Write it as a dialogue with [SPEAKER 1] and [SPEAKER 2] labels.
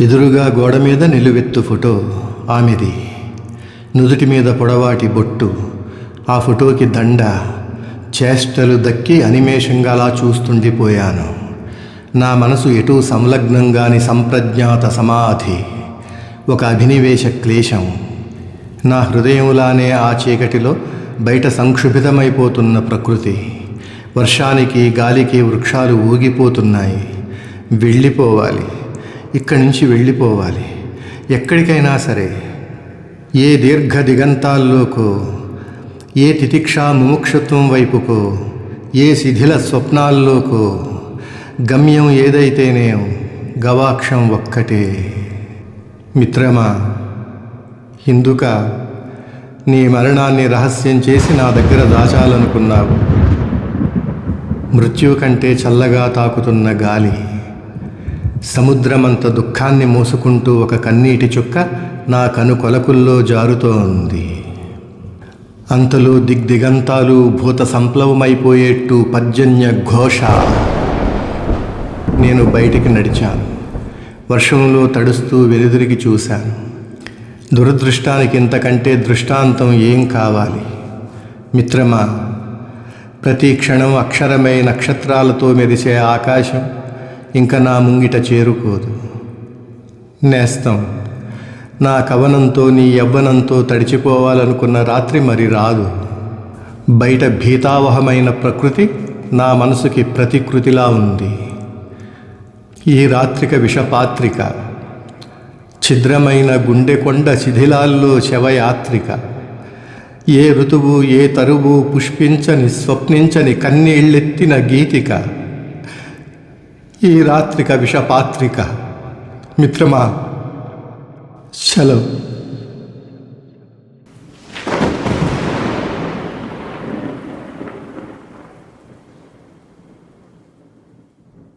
[SPEAKER 1] ఎదురుగా గోడ మీద నిలువెత్తు ఫోటో ఆమెది. నుదుటి మీద పొడవాటి బొట్టు. ఆ ఫోటోకి దండ. చేష్టలు దక్కి అనిమేషంగా అలా చూస్తుండిపోయాను. నా మనసు ఎటూ సంలగ్నంగాని సంప్రజ్ఞాత సమాధి. ఒక అభినివేశ క్లేశం. నా హృదయంలానే ఆ చీకటిలో బయట సంక్షుభితమైపోతున్న ప్రకృతి. వర్షానికి గాలికి వృక్షాలు ఊగిపోతున్నాయి. వెళ్ళిపోవాలి. ఇక్కడి నుంచి వెళ్ళిపోవాలి. ఎక్కడికైనా సరే. ఏ దీర్ఘ దిగంతాల్లోకో ఏ తితిక్షా ముముక్షత్వం వైపుకో ఏ శిథిల స్వప్నాల్లోకో గమ్యం ఏదైతేనేం గవాక్షం ఒక్కటే. మిత్రమా ఇందుక నీ మరణాన్ని రహస్యం చేసి నా దగ్గర దాచాలనుకున్నావు. మృత్యు కంటే చల్లగా తాకుతున్న గాలి. సముద్రమంత దుఃఖాన్ని మోసుకుంటూ ఒక కన్నీటి చుక్క నా కను కొలకుల్లో జారుతోంది. అంతలో దిగ్దిగంతాలు భూత సంప్లవమైపోయేట్టు పర్జన్య ఘోష. నేను బయటికి నడిచాను. వర్షంలో తడుస్తూ వెలుదిరిగి చూశాను. దురదృష్టానికి ఇంతకంటే దృష్టాంతం ఏం కావాలి? మిత్రమా ప్రతి క్షణం అక్షరమై నక్షత్రాలతో మెరిసే ఆకాశం ఇంకా నా ముంగిట చేరుకోదు. నేస్తం. నా కవనంతో నీ యవ్వనంతో తడిచిపోవాలనుకున్న రాత్రి మరి రాదు. బయట భీతావహమైన ప్రకృతి నా మనసుకి ప్రతికృతిలా ఉంది. ఈ రాత్రిక విషపాత్రిక ఛిద్రమైన గుండెకొండ శిథిలాల్లో శవయాత్రిక. ఏ ఋతువు ఏ తరువు పుష్పించని స్వప్నించని కన్నీళ్ళెత్తిన గీతిక. ఈ రాత్రిక విషపాత్రిక మిత్రమా సెలవు.